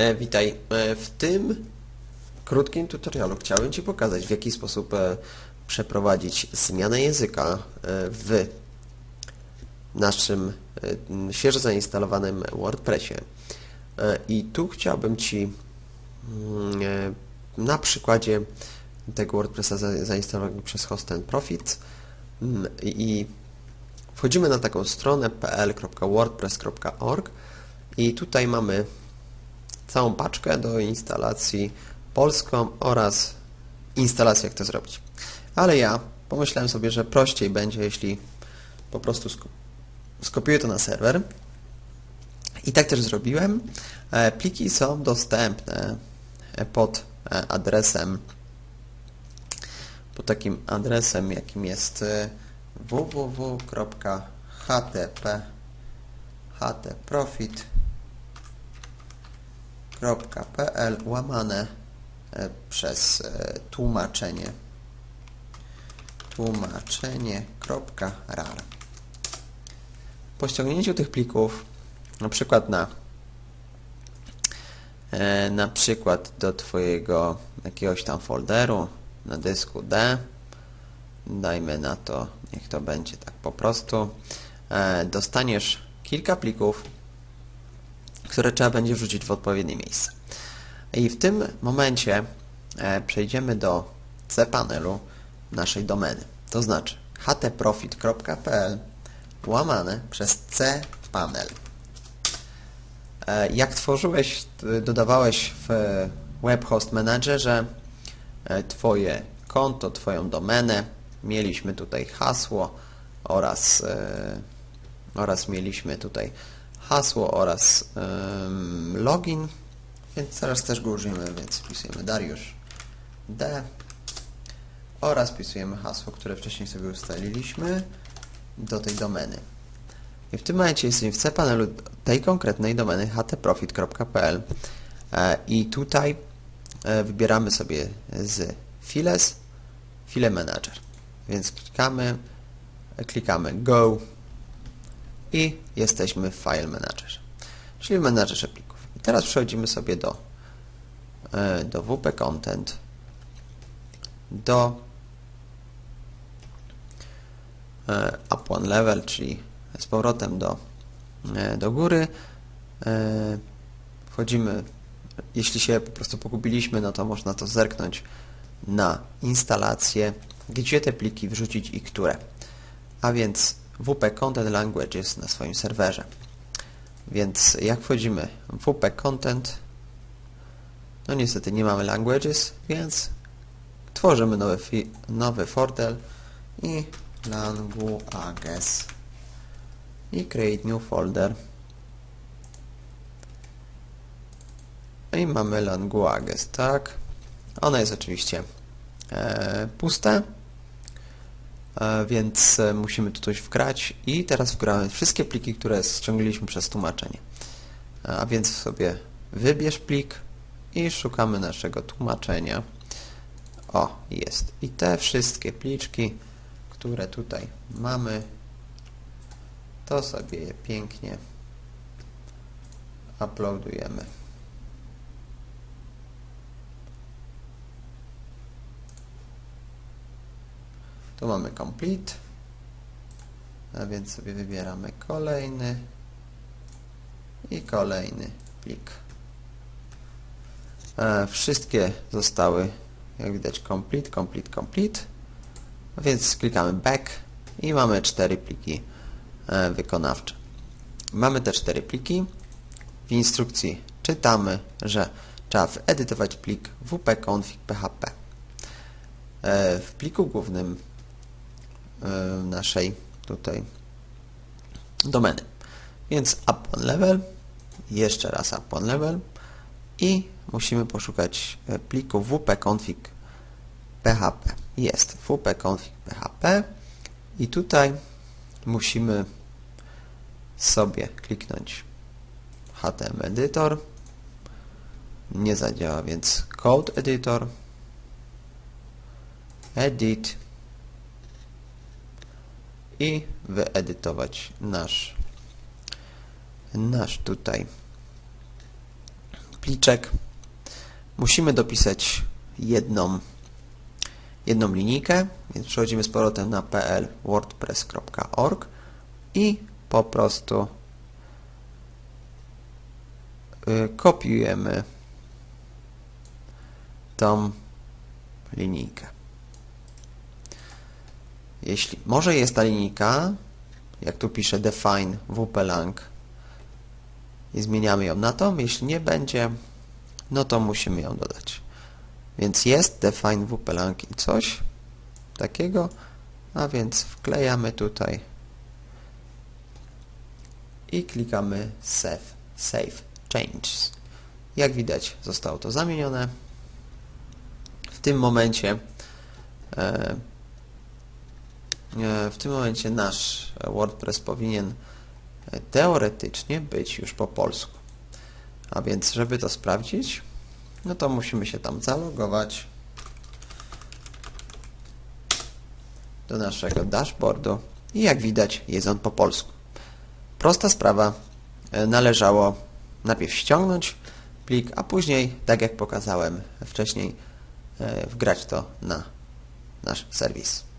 E, witaj. E, w tym krótkim tutorialu chciałem Ci pokazać, w jaki sposób e, przeprowadzić zmianę języka e, w naszym e, świeżo zainstalowanym WordPressie. E, I tu chciałbym Ci mm, na przykładzie tego WordPressa za- zainstalowanego przez Host and Profit mm, i wchodzimy na taką stronę pl.wordpress.org i tutaj mamy całą paczkę do instalacji polską oraz instalację, jak to zrobić. Ale ja pomyślałem sobie, że prościej będzie, jeśli po prostu sk- skopiuję to na serwer. I tak też zrobiłem. E, Pliki są dostępne e, pod e, adresem pod takim adresem, jakim jest e, www.htp htprofit .pl łamane e, przez e, tłumaczenie. Tłumaczenie.rar Po ściągnięciu tych plików na przykład na e, na przykład do Twojego jakiegoś tam folderu na dysku D dajmy na to, niech to będzie tak po prostu dostaniesz kilka plików które trzeba będzie wrzucić w odpowiednie miejsce. I w tym momencie e, przejdziemy do cpanelu naszej domeny. To znaczy htprofit.pl łamane przez cpanel. E, Jak tworzyłeś, dodawałeś w Webhost Managerze e, Twoje konto, Twoją domenę, mieliśmy tutaj hasło oraz, oraz mieliśmy tutaj hasło oraz login, więc teraz też go użyjemy, więc wpisujemy Dariusz D oraz wpisujemy hasło, które wcześniej sobie ustaliliśmy do tej domeny. I w tym momencie jesteśmy w cpanelu tej konkretnej domeny htprofit.pl e, i tutaj e, wybieramy sobie z files file manager. Więc klikamy, klikamy go i jesteśmy w File Managerze, czyli w menadżerze plików. I teraz przechodzimy sobie do, e, do WP Content, do e, Up One Level, czyli z powrotem do, e, do góry. Wchodzimy, jeśli się po prostu pogubiliśmy, no to można to zerknąć na instalację, gdzie te pliki wrzucić i które. A więc WP Content Languages na swoim serwerze. Więc jak wchodzimy w WP Content, no niestety nie mamy languages, więc tworzymy nowy, nowy folder i languages i create new folder i mamy languages, tak? Ono jest oczywiście e, puste, E, więc e, musimy tu coś wgrać i teraz wgramy wszystkie pliki, które ściągnęliśmy przez tłumaczenie. E, A więc sobie wybierz plik i szukamy naszego tłumaczenia. O, jest. I te wszystkie pliczki, które tutaj mamy, to sobie je pięknie uploadujemy. Tu mamy complete, a więc sobie wybieramy kolejny i kolejny plik. E, wszystkie zostały, jak widać, complete, complete, complete, a więc klikamy back i mamy cztery pliki e, wykonawcze. Mamy te cztery pliki. W instrukcji czytamy, że trzeba wyedytować plik wp-config.php. E, W pliku głównym naszej tutaj domeny. Więc up one level, jeszcze raz up one level i musimy poszukać e, pliku wp-config.php. Jest wp-config.php i tutaj musimy sobie kliknąć HTML Editor. Nie zadziała, więc Code Editor, Edit i wyedytować nasz nasz tutaj pliczek. Musimy dopisać jedną, jedną linijkę, więc przechodzimy z powrotem na pl.wordpress.org i po prostu y, kopiujemy tą linijkę. Jeśli może jest ta linijka, jak tu pisze define wp-lang i zmieniamy ją na tą, jeśli nie będzie, no to musimy ją dodać. Więc jest define wp-lang i coś takiego, a więc wklejamy tutaj i klikamy save, save changes. Jak widać zostało to zamienione. W tym momencie e, w tym momencie nasz WordPress powinien e, teoretycznie być już po polsku. A więc, żeby to sprawdzić, no to musimy się tam zalogować do naszego dashboardu i jak widać jest on po polsku. Prosta sprawa, e, należało najpierw ściągnąć plik, a później, tak jak pokazałem wcześniej, e, wgrać to na nasz serwis.